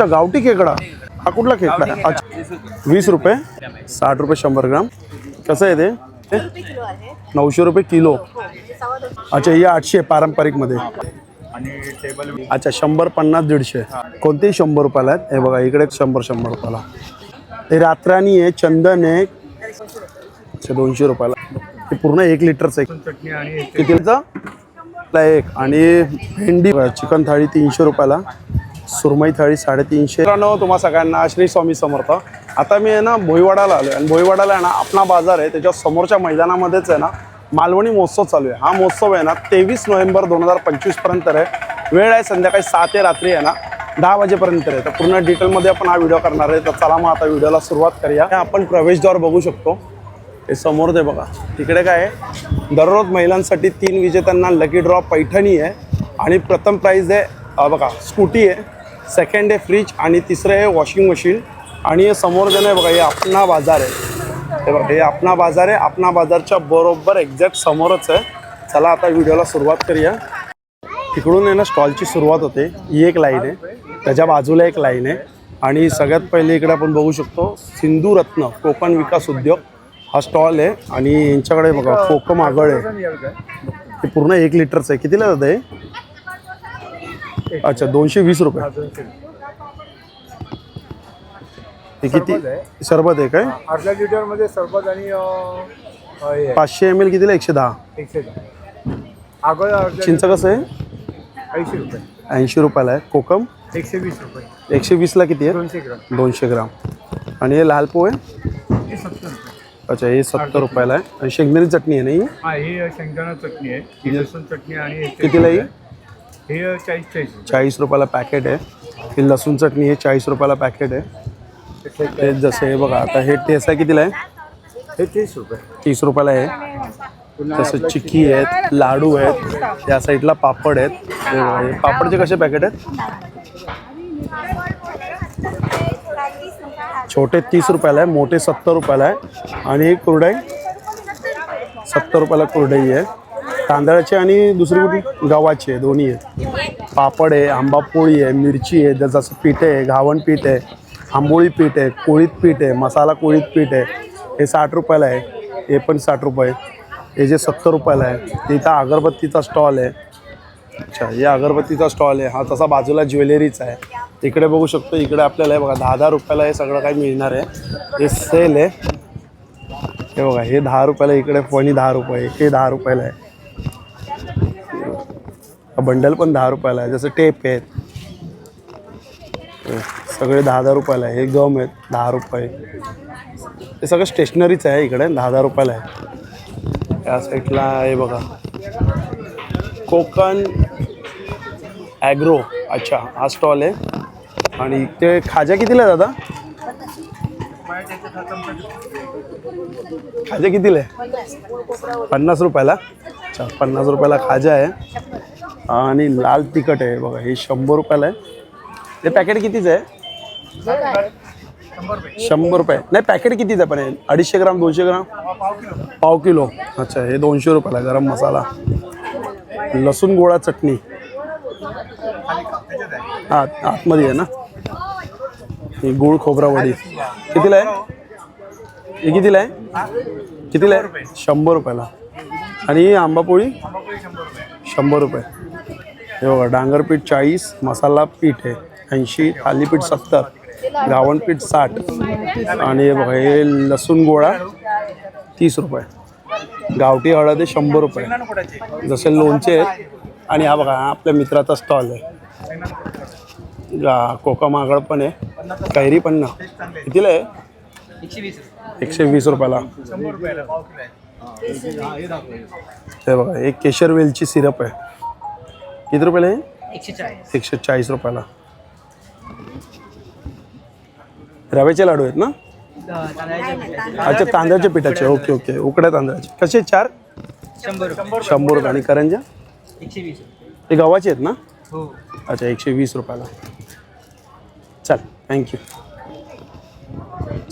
अच्छा, गावठी खेकडा. हा कुठला खेकडा आहे? अच्छा. वीस रुपये. साठ रुपये शंभर ग्राम. कसं आहे ते? नऊशे रुपये किलो. अच्छा ही आठशे पारंपरिकमध्ये. अच्छा शंभर पन्नास दीडशे. कोणतेही शंभर रुपयाला आहेत? हे बघा इकडे शंभर शंभर रुपयाला. हे रात्राणी आहे चंदन आहे. अच्छा दोनशे रुपयाला. हे पूर्ण एक लिटरचं आहे. कितीचं? एक. आणि भेंडी चिकन थाळी तीनशे रुपयाला. सुरमई थाळी साडेतीनशे. मित्रांनो तुम्हा सगळ्यांना श्री स्वामी समर्थ. आता मी आहे ना भोईवाडाला आलो आहे आणि भोईवाडाला आहे ना आपला बाजार आहे. त्याच्या समोरच्या मैदानामध्येच आहे ना मालवणी महोत्सव चालू आहे. हा महोत्सव आहे ना तेवीस नोव्हेंबर दोन हजार पंचवीसपर्यंत आहे. वेळ आहे संध्याकाळी सात ते रात्री आहे ना दहा वाजेपर्यंत आहे. तर पूर्ण डिटेलमध्ये आपण हा व्हिडिओ करणार आहे. तर चला मग आता व्हिडिओला सुरुवात करूया. आपण प्रवेशद्वार बघू शकतो. हे समोर ते बघा. तिकडे काय आहे? दररोज महिलांसाठी तीन विजेत्यांना लकी ड्रॉ पैठणी आहे. आणि प्रथम प्राईज आहे बघा स्कूटी आहे. सेकंड आहे फ्रीज आणि तिसरं आहे वॉशिंग मशीन आणि हे समोर जण आहे बघा हे आपणा बाजार आहे. हे बघा हे आपणा बाजार आहे. आपणा बाजारच्या बरोबर एक्झॅक्ट समोरच आहे. चला आता व्हिडिओला सुरुवात करूया. तिकडून आहे ना स्टॉलची सुरुवात होते. ही एक लाईन आहे. त्याच्या बाजूला एक लाईन आहे. आणि सगळ्यात पहिले इकडे आपण बघू शकतो सिंधुरत्न कोकण विकास उद्योग. हा स्टॉल आहे. आणि यांच्याकडे बघा कोकम आगळ आहे. ते पूर्ण एक लिटरचं आहे. कितीला जातं आहे अच्छा दोनशे वीस रुपये. किती? सरबत आहे. काय? अर्धा लिटरमध्ये सरबत आणि आहे, पाचशे एम एल कितीला? एकशे दहा. एकशे दहा. चिंच कसं आहे? ऐंशी रुपये. ऐंशी रुपयाला आहे. कोकम? एकशे वीस रुपये. एकशे वीसला किती आहे? दोनशे ग्राम. दोनशे ग्राम. आणि हे लाल पोहे? सत्तर रुपये. अच्छा हे सत्तर रुपयाला आहे. आणि शेंगदाणी चटणी आहे ना ही? हा ही शेंगदाणा चटणी आहे. लसूण चटणी आणि कितीला ही? हे चाळीस चाळीस चाळीस रुपयाला पॅकेट आहे. ही लसूण चटणी हे चाळीस रुपयाला पॅकेट आहे. हे जसं हे बघा आता हे टेस्ट आहे कितीला आहे? हे तीस रुपये. तीस रुपयाला आहे. तसं चिक्की आहेत लाडू आहेत या साईडला पापड आहेत. हे पापडचे कसे पॅकेट आहेत? छोटे तीस रुपयाला आहे मोठे सत्तर रुपयाला आहे. आणि कुरडई सत्तर रुपयाला कुरडई आहे. तांदळाची आणि दुसरी कुठली? गव्हाची आहे दोन्ही आहेत. पापड आहे आंबा पोळी आहे मिरची आहे जसं पीठ आहे घावण पीठ आहे आंबोळी पीठ आहे कोळीत पीठ आहे मसाला कोळीत पीठ आहे हे साठ रुपयाला आहे हे पण साठ रुपये. हे जे सत्तर रुपयाला आहे इथं अगरबत्तीचा स्टॉल आहे. अच्छा हे अगरबत्तीचा स्टॉल आहे हा तसा बाजूला ज्वेलरीचा आहे. इकडे बघू शकतो इकडे आपल्याला हे बघा दहा दहा रुपयाला हे सगळं काही मिळणार आहे. हे सेल आहे. हे बघा हे दहा रुपयाला इकडे फणी दहा रुपये हे दहा रुपयाला आहे. हा बंडल पण दहा रुपयाला आहे जसं टेप आहेत. सगळे दहा दहा रुपयाला आहे हे गम आहेत दहा रुपये. हे सगळं स्टेशनरीच आहे इकडे दहा दहा रुपयाला आहे. या साईडला हे बघा. कोकण ॲग्रो अच्छा हा स्टॉल आहे. आणि ते खाजा कितीला आहे दादा? खाजा कितीला आहे? पन्नास रुपयाला. अच्छा पन्नास रुपयाला खाजा आहे. आणि लाल तिखट आहे बघा हे शंभर रुपयाला आहे. ते पॅकेट कितीचं आहे? शंभर रुपये. नाही पॅकेट कितीचं आहे पण हे? अडीचशे ग्राम दोनशे ग्राम? पाव किलो. अच्छा हे दोनशे रुपयाला गरम मसाला. लसूण गोळा चटणी. हा आतमध्ये आहे ना? ही गुळ खोबरा वडी. कितीला आहे? हे कितीला आहे? कितीला आहे? शंभर रुपयाला. आणि ही शंभर रुपये. हे बघा डांगरपीठ चाळीस मसाला पीठ आहे ऐंशी थालीपीठ सत्तर गावणपीठ साठ आणि हे बघा हे लसूण गोळा तीस रुपये. गावठी हळद आहे शंभर रुपये. जसे लोणचे आहेत आणि हा बघा आपल्या मित्राचा स्टॉल आहे. गा कोका मागड पण आहे कैरी पण ना. कितीला आहे? एकशे वीस रुपयाला. हे बघा एक केशर वेलची सिरप आहे. किती रुपयाला आहे? एकशे चाळीस रुपयाला. रव्याचे लाडू आहेत ना? अच्छा तांदळाच्या पिठाचे. Okay okay. उकड्या तांदळाचे. कसे चार? शंभर रुपये. आणि करंजा हे गव्हाचे आहेत ना? अच्छा एकशे वीस रुपयाला. चल थँक्यू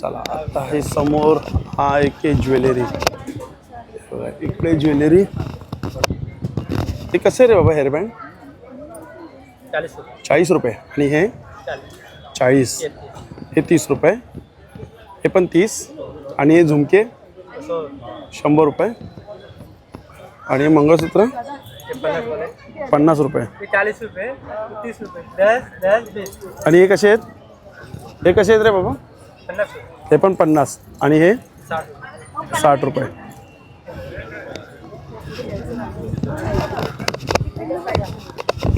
चला आता हे समोर हा एक ज्वेलरी. इकडे ज्वेलरी. ते कसे रे बाबा हेअरबँड चाळीस रुपये. आणि हे? चाळीस. हे तीस. रुपये. हे पण तीस. आणि हे झुमके? शंभर रुपये. आणि हे मंगळसूत्र? पन्नास रुपये. चालीस रुपये. तीस रुपये. आणि हे कसे आहेत? हे कसे आहेत रे बाबा? पन्नास हे पण पन्नास. आणि हे? साठ रुपये.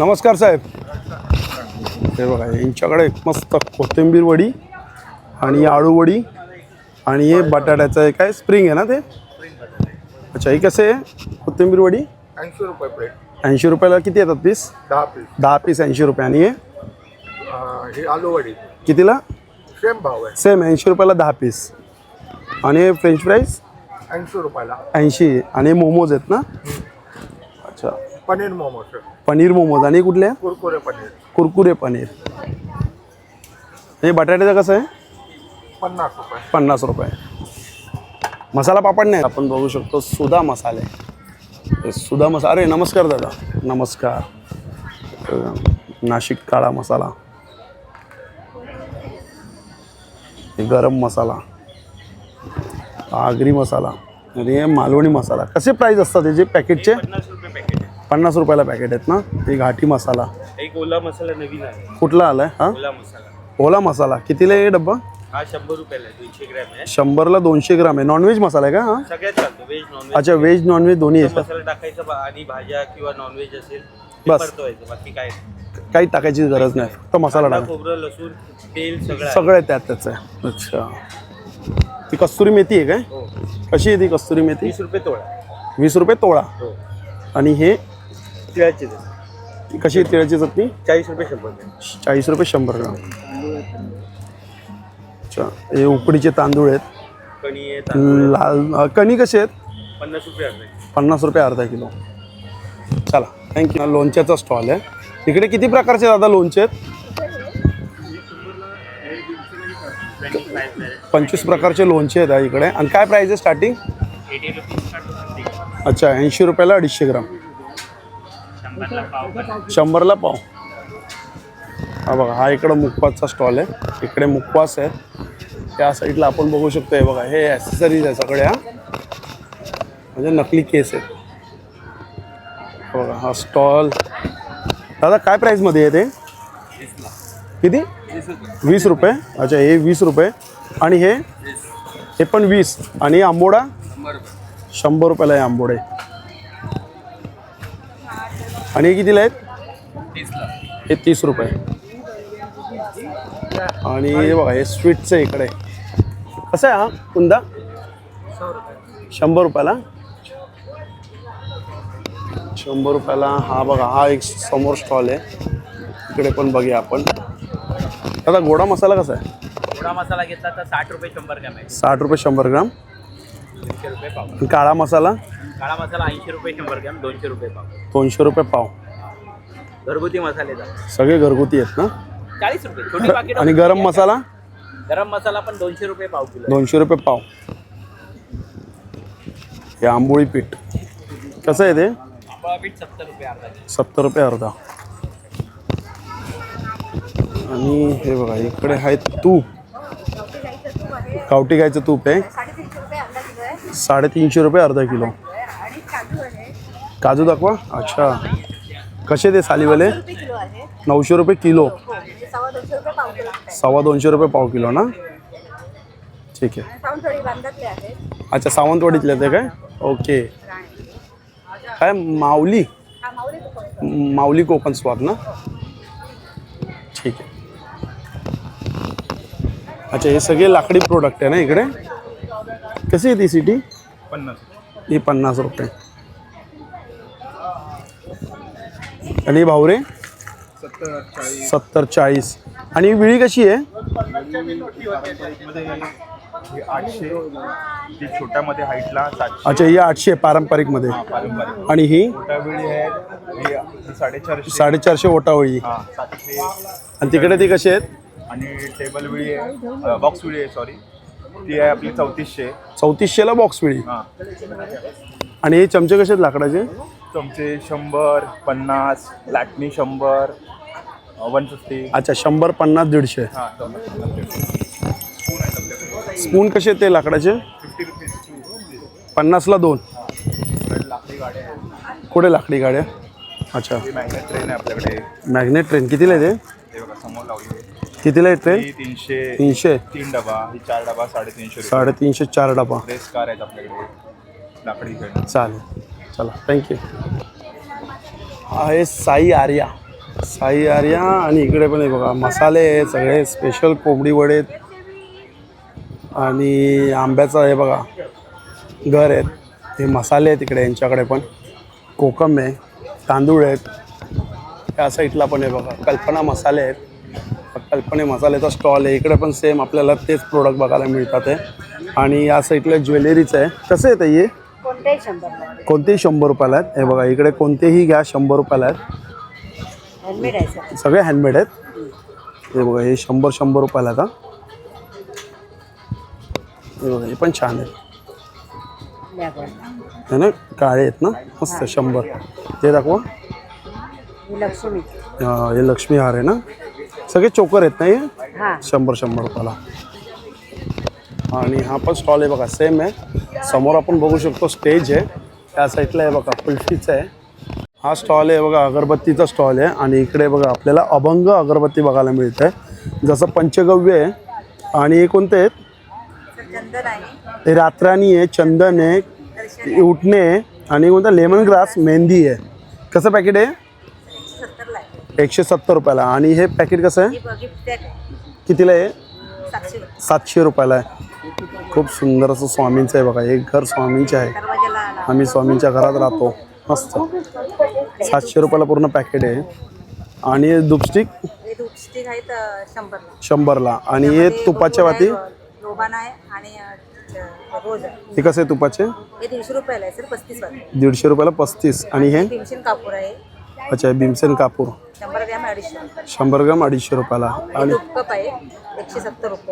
नमस्कार साहेब. हे बघा यांच्याकडे एक मस्त कोथिंबीर वडी आणि आळू वडी आणि हे बटाट्याचं हे काय स्प्रिंग आहे ना ते? अच्छा हे कसे आहे? कोथिंबीर वडी? ऐंशी रुपये प्लेट. ऐंशी रुपयाला किती येतात पीस? दहा पीस. दहा पीस ऐंशी रुपये. आणि हे? आलू वडी. कितीला? सेम भाव आहे. सेम ऐंशी रुपयाला दहा पीस. आणि फ्रेंच फ्राईज ऐंशी रुपयाला. ऐंशी. आणि मोमोज आहेत ना? अच्छा. पनीर मोमोज. पनीर मोमोज. आणि कुठले? कुरकुरे पनीर. कुरकुरे पनीर. हे बटाट्याचं कसं आहे? पन्नास रुपये. पन्नास रुपये. मसाला पापड नाही. आपण बघू शकतो सुधा मसाले. हे सुधा मसाला अरे नमस्कार दादा. नमस्कार. नाशिक काळा मसाला. हे गरम मसाला. आगरी मसाला. आणि हे मालवणी मसाला. कसे प्राईस असतात त्याचे पॅकेटचे पन्नास आहे रुपयाला पॅकेट आहेत ना? हे घाटी मसाला. एक ओला मसाला नवीन आहे कुठला आलाय? हा? ओला मसाला. ओला मसाला. कितीला आहे डब्बा? हा शंभर रुपयाला आहे दोनशे ग्रॅम आहे. शंभरला दोनशे ग्राम आहे. नॉनव्हेज मसाला आहे का? हा? सगळ्यात चालतो व्हेज नॉनव्हेज अच्छा व्हेज नॉनव्हेज दोन्ही येतात. मसाला टाकायचा बा- आणि भाज्या किंवा नॉनव्हेज असेल ते बस. परतवायचं बाकी काय काही टाकायची गरज नाही. फक्त मसाला कांदा, टाका. खोबरं लसूण तेल सगळं आहे. सगळं आहे त्यात त्याचं. आहे अच्छा. ती कस्तुरी मेथी आहे काय? हो. कशी आहे ती कस्तुरी मेथी? वीस रुपये तोळा. वीस रुपये तोळा. हो. आणि हे तिळाचे कशी आहे तिळाची चटणी? चाळीस रुपये शंभर. चाळीस रुपये शंभर ग्राम. अच्छा हे उकडीचे तांदूळ आहेत. कणी आहे तांदूळ आहे. लाल अ, कणी कशी आहेत? पन्नास रुपये अर्धा पन्नास रुपये अर्धा किलो. चला थँक्यू लोणच्याचा स्टॉल आहे. इकडे किती प्रकारचे दादा लोणचे आहेत? पंचवीस प्रकारचे लोणचे आहेत हा इकडे. आणि काय प्राईस आहे स्टार्टिंग अच्छा ऐंशी रुपयाला अडीचशे ग्राम. शंभरला पाव हा बघा हा इकडं मुखवासचा स्टॉल आहे. इकडे मुखवास आहे. त्या साईडला आपण बघू शकतो हे बघा हे ॲसेसरीज आहे सगळ्या म्हणजे नकली केस आहेत. बघा हा स्टॉल दादा काय प्राईसमध्ये आहे ते? किती? वीस रुपये. अच्छा हे वीस रुपये. आणि हे? हे पण वीस. आणि आंबोडा? शंभर रुपयाला आहे आंबोडे. आणि हे कितीला आहेत? हे तीस रुपये. आणि हे बघा हे स्वीटचं इकडे. कसं आहे हा कुंदा? शंभर रुपयाला. शंभर रुपयाला हा बघा हा एक समोर स्टॉल आहे. इकडे पण बघूया आपण. दादा गोडा मसाला कसा आहे? थोडा मसाला घेतला तर साठ रुपये शंभर ग्रॅम आहे. साठ रुपये शंभर ग्राम. काळा मसाला? काळा मसाला ऐंशी रुपये शंभर ग्रॅम दोनशे रुपये पाव. दोनशे रुपये पाव. घरगुती मसाले जातात. सगळे घरगुती आहेत ना? चाळीस रुपये. छोटी पाकिट आणि गरम मसाला? गरम मसाला पण दोनशे रुपये पाव किलो दोनशे रुपये पाव. हे आंबोळी पीठ. कसं आहे ते? पीठ सत्तर रुपये अर्धा किलो. सत्तर रुपये अर्धा. आणि हे बघा इकडे आहे तूप. गावठी गायचं तूप आहे. साडेतीनशे रुपये अर्धा किलो आहे साडेतीनशे रुपये अर्धा किलो आणि काजू आहे. काजू दाखवा. अच्छा. कसे ते सालीवाले नऊशे रुपये किलो. सव्वा दोनशे रुपये पाव किलो ना? ठीक आहे. अच्छा सावंतवाडीतले ते काय? ओके. काय माऊली? हा माऊली कोकण स्वाद ना? ठीक आहे. अच्छा हे सगळे लाकडी प्रोडक्ट आहे ना इकडे? कशी आहे ती सिटी पन्नास. ही पन्नास रुपये. आणि भावरे सत्तर चाळीस. सत्तर चाळीस आणि विळी कशी आहे? आठशे छोट्यामध्ये हाईटला अच्छा ही आठशे पारंपरिकमध्ये. पारंपरिक आणि ही? साडेचारशे साडेचारशे ओटावळी. हा सातशे आणि तिकडे ती कशी आहेत? आणि टेबल विळी आहे बॉक्स विळी आहे सॉरी ती आहे आपली चौतीसशे. चौतीसशेला बॉक्स विळी. आणि हे चमचे कसे आहेत लाकडाचे? चमचे शंभर पन्नास लॅटनी शंभर वन फिफ्टी अच्छा शंभर पन्नास दीडशे. हां स्पून कसे ते लाकडाचे? फिफ्टी रुपीज पन्नासला दोन. लाकडी गाड्या कुठे लाकडी गाड्या? अच्छा. मॅग्नेट ट्रेन आहे आपल्याकडे. मॅग्नेट ट्रेन कितीला आहे ते? हे बघा समोर लावली कितीला आहे ट्रेन ही तीनशे तीनशे. तीन डबा ही चार डबा साडेतीनशे रुपये. साडेतीनशे चार डबा. रेस कार आहेत आपल्याकडे. लाकडी खेळ चालेल. चला थँक्यू हा आहे साई आर्या. साई आर्या आणि इकडे पण आहे बघा मसाले आहे सगळे स्पेशल कोंबडी वडे आहेत. आणि आंब्याचं आहे बघा घर आहेत. हे मसाले आहेत इकडे यांच्याकडे पण. कोकम आहे तांदूळ आहेत. त्या साईडला पण आहे बघा कल्पना मसाले आहेत. कल्पने मसाल्याचा स्टॉल आहे. इकडे पण सेम आपल्याला तेच प्रोडक्ट बघायला मिळतात आहे. आणि या साईडला ज्वेलरीचं आहे. कसं आहे हे? कोणतेही शंभर रुपयाला आहेत. हे बघा इकडे कोणतेही घ्या शंभर रुपयाला आहेत. सगळे हँडमेड आहेत. हे बघा हे शंभर शंभर रुपयाला आहेत हा. हे बघा हे पण छान आहे हे ना काळे आहेत ना? मस्त शंभर. ते दाखवा. लक्ष्मी. हे लक्ष्मी हार आहे ना? सगळे चोकर आहेत ना हे? हा. शंभर शंभर रुपयाला. आणि हा पण स्टॉल आहे बघा सेम आहे. समोर आपण बघू शकतो स्टेज आहे. त्या साईडला आहे बघा कुल्फीचं आहे. हा स्टॉल आहे बघा अगरबत्तीचा स्टॉल आहे. आणि इकडे बघा आपल्याला अभंग अगरबत्ती बघायला मिळते जसं पंचगव्य आहे. आणि हे कोणते आहेत? रात्राणी आहे चंदन आहे उठणे आहे. आणि कोणतं? लेमन ग्रास मेहंदी आहे. कसं पॅकेट आहे? एकशे सत्तर रुपयाला. आणि हे पॅकेट कसं आहे? कितीला आहे? सातशे रुपयाला आहे. खूप सुंदर असं स्वामींचं आहे बघा. हे घर स्वामींचे आहे. आम्ही स्वामींच्या घरात राहतो. मस्त. सातशे रुपयाला पूर्ण पॅकेट आहे. आणि हे दुपस्टिक शंभरला. आणि हे तुपाच्या वाती? हे कसे तुपाचे? हे आहे वाले दीडशे रुपयाला पस्तीस. आणि हे? कापूर आहे. अच्छा भीमसेन कापूर. शंभर ग्रॅम अडीचशे रुपयाला. आणि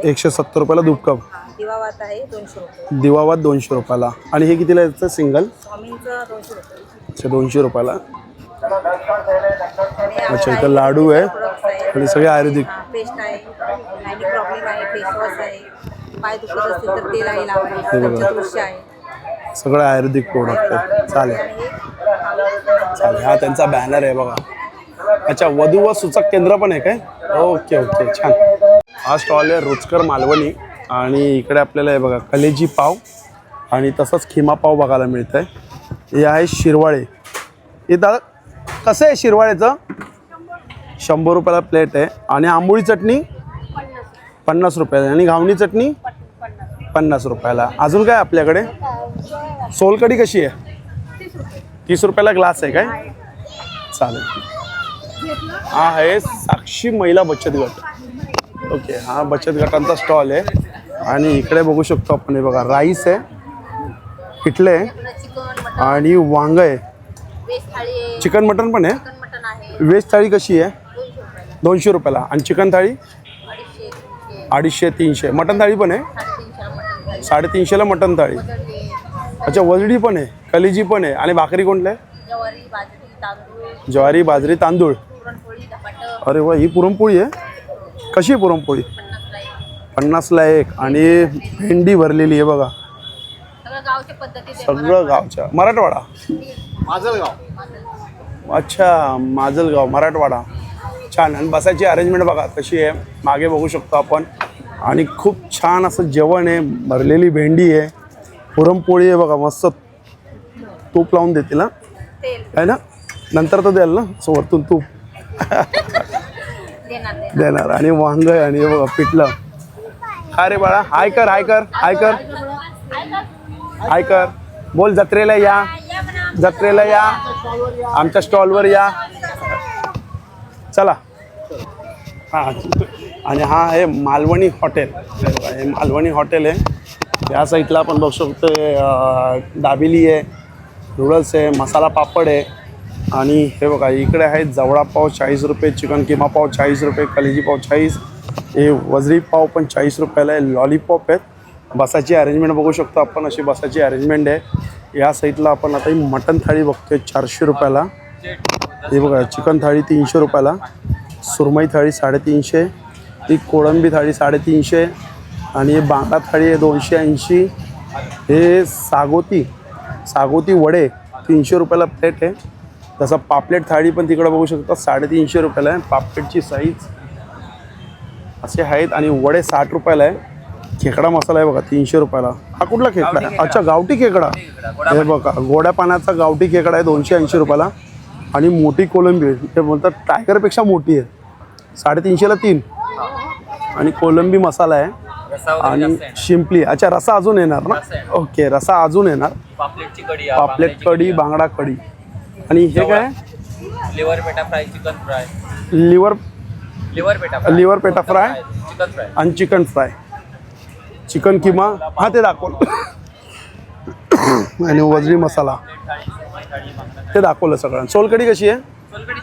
एकशे सत्तर रुपयाला दूध कप हा, दिवावात आहे दोनशे रुपये. दिवावात दोनशे रुपयाला. आणि हे कितीला याचं सिंगल स्वामींचं दोनशे रुपये. अच्छा दोनशे रुपयाला. अच्छा इथं लाडू आहे. आणि सगळे आयुर्वेदिक. पेस्ट आहे. गायनी प्रॉब्लेम आहे फेसवॉश आहे. पाय दुखत असतील तर तेल आहे लावायला बघा. पंचदृश्य आहे. सगळं आयुर्वेदिक प्रोडक्ट आहे. चालेल. चालेल. हा त्यांचा बॅनर आहे बघा. अच्छा वधू व सूचक केंद्र पण आहे काय? ओके ओके छान. हा स्टॉल आहे रुचकर मालवणी. आणि इकडे आपल्याला हे बघा कलेजी पाव आणि तसंच खिमा पाव बघायला मिळत आहे हे आहे शिरवाळे. हे दादा कसं आहे शिरवाळेचं शंभर रुपयाला प्लेट आहे. आणि आंबोळी चटणी? पन्नास रुपयाला आणि घावणी चटणी? पन्नास रुपयाला. अजून काय आपल्याकडे? सोलकढी कशी आहे? तीस रुपयाला ग्लास आहे काय? चालेल. हा आहे साक्षी महिला बचत गट. ओके हा बचत गटांचा स्टॉल आहे. आणि इकडे बघू शकतो आपण हे बघा राईस आहे पिठले आहे आणि वांग आहे. चिकन मटन पण आहे? व्हेज थाळी कशी आहे? दोनशे रुपयाला. आणि चिकन थाळी? अडीचशे तीनशे. मटन थाळी पण आहे? साडेतीनशेला मटन थाळी. अच्छा वजडी पण आहे कलिजी पण आहे. आणि भाकरी कोणत्या आहे ज्वारी बाजरी तांदूळ. अरे वा ही पुरणपोळी आहे? कशी आहे पुरणपोळी? पन्नासला एक आणि भेंडी भरलेली आहे बघा. सगळं गावच्या पद्धतीत सगळं गावच्या. मराठवाडा? अच्छा माजलगाव मराठवाडा. छान. आणि बसायची अरेंजमेंट बघा कशी आहे. मागे बघू शकतो आपण. आणि खूप छान असं जेवण आहे. भरलेली भेंडी आहे. पुरणपोळी आहे बघा मस्त. तूप लावून देतील ना तेल. आहे ना? नंतर तर द्याल ना? वरतून तूप. देणार. आणि वांग आहे आणि हे बघा पिठलं. अरे बाळा हाय कर हाय कर हाय कर. हाय कर. बोल जत्रेला या. जत्रेला या. आमच्या स्टॉलवर या. चला. हां आणि हा आहे मालवणी हॉटेल. हे बघा, हे मालवणी हॉटेल आहे. या साईडला आपण बघू शकतो दाबिली दाबेली आहे नूडल्स आहे मसाला पापड आहे. आणि हे बघा इकडे आहे जवळा पाव चाळीस रुपये चिकन किमा पाव चाळीस रुपये कलेजी पाव चाळीस हे वजरी पाव पण चाळीस रुपयाला आहे. लॉलीपॉप आहेत. बसाची अरेंजमेंट बघू शकतो आपण. अशी बसाची अरेंजमेंट आहे. या साईडला आपण आता ही मटन थाळी बघतोय चारशे रुपयाला. हे बघा चिकन थाळी तीनशे रुपयाला. सुरमई थाळी साडेतीनशे. ही कोळंबी थाळी साडेतीनशे. आणि हे बांगडा थाळी आहे दोनशे ऐंशी. हे सागोती सागोती वडे तीनशे रुपयाला प्लेट आहे. तसं पापलेट थाळी पण तिकडं बघू शकता साडेतीनशे रुपयाला आहे. पापलेटची साईज असे आहेत आणि वडे साठ रुपयाला आहे. खेकडा मसाला आहे बघा तीनशे रुपयाला. हा कुठला खेकडा? आहे अच्छा गावठी खेकडा. हे बघा गोड्या पाण्याचा गावठी खेकडा आहे दोनशे ऐंशी रुपयाला. आणि मोठी कोलंबी आहे. ते बोलतात टायगरपेक्षा मोठी आहे. साडेतीनशेला तीन. आणि कोलंबी मसाला आहे. आणि शिंपली. अच्छा रसा अजून येणार ना? ओके रसा अजून येणार. पापलेट कढी बांगडा कढी. आणि हे काय? Liver PETA fry chicken fry. Liver liver PETA liver पेटा फ्राय चिकन फ्राय आणि चिकन फ्राय चिकन किमा हा ते दाखवलं आणि वजरी मसाला ते दाखवलं सगळं सोलकडी कशी आहे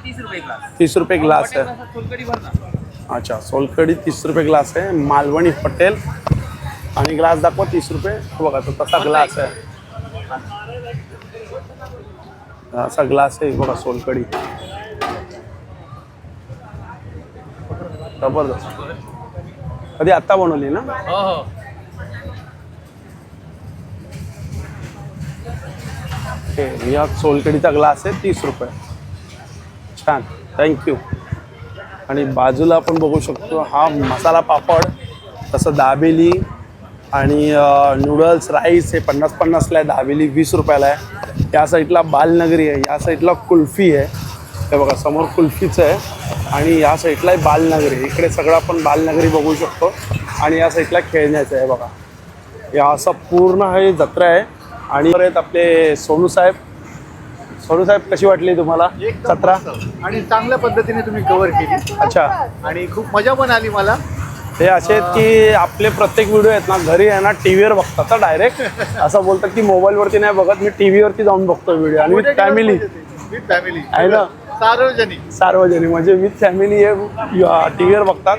तीस रुपये ग्लास तीस रुपये ग्लास आहे अच्छा सोलकडी तीस रुपये ग्लास आहे मालवणी हॉटेल आणि ग्लास दाखवा तीस रुपये. बघा तो तसा ग्लास आहे. असा ग्लास आहे बघा सोलकडी जबरदस्त. कधी आत्ता बनवली ना? हो हो. या सोलकडीचा ग्लास आहे तीस रुपये. छान. थँक्यू आणि बाजूला आपण बघू शकतो हा मसाला पापड तसं दाबेली आणि नूडल्स राईस हे पन्नास पन्नासला आहे दाबेली वीस रुपयाला आहे. या साईडला बालनगरी आहे या साईडला कुल्फी आहे. हे बघा समोर कुल्फीचं आहे. आणि या साईडला आहे बालनगरी. इकडे सगळं आपण बालनगरी बघू शकतो. आणि या साईडला खेळण्याचं आहे बघा. या असं पूर्ण हे जत्रा आहे. आणि परत आपले सोनू साहेब. सोनू साहेब कशी वाटली तुम्हाला जत्रा? आणि चांगल्या पद्धतीने तुम्ही कव्हर केली. अच्छा. आणि खूप मजा पण आली मला. हे असे आहेत की आपले प्रत्येक व्हिडिओ आहेत ना घरी आहे ना टी व्हीवर बघतात डायरेक्ट असं बोलतात की मोबाईलवरती नाही बघत मी टी व्हीवरती जाऊन बघतो व्हिडिओ आणि विथ फॅमिली विथ फॅमिली आहे ना? सार्वजनिक. सार्वजनिक म्हणजे विथ फॅमिली हे टी व्हीवर बघतात.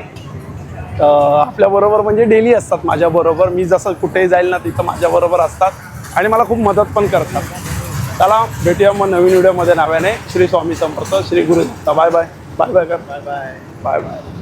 आपल्याबरोबर म्हणजे डेली असतात माझ्याबरोबर मी जसं कुठेही जाईल ना तिथं माझ्याबरोबर असतात. आणि मला खूप मदत पण करतात. चला भेटूया मग नवीन व्हिडिओमध्ये नाव्याने. Shri Swami Samarth Shri Guru. Bye bye bye bye कर बाय बाय बाय बाय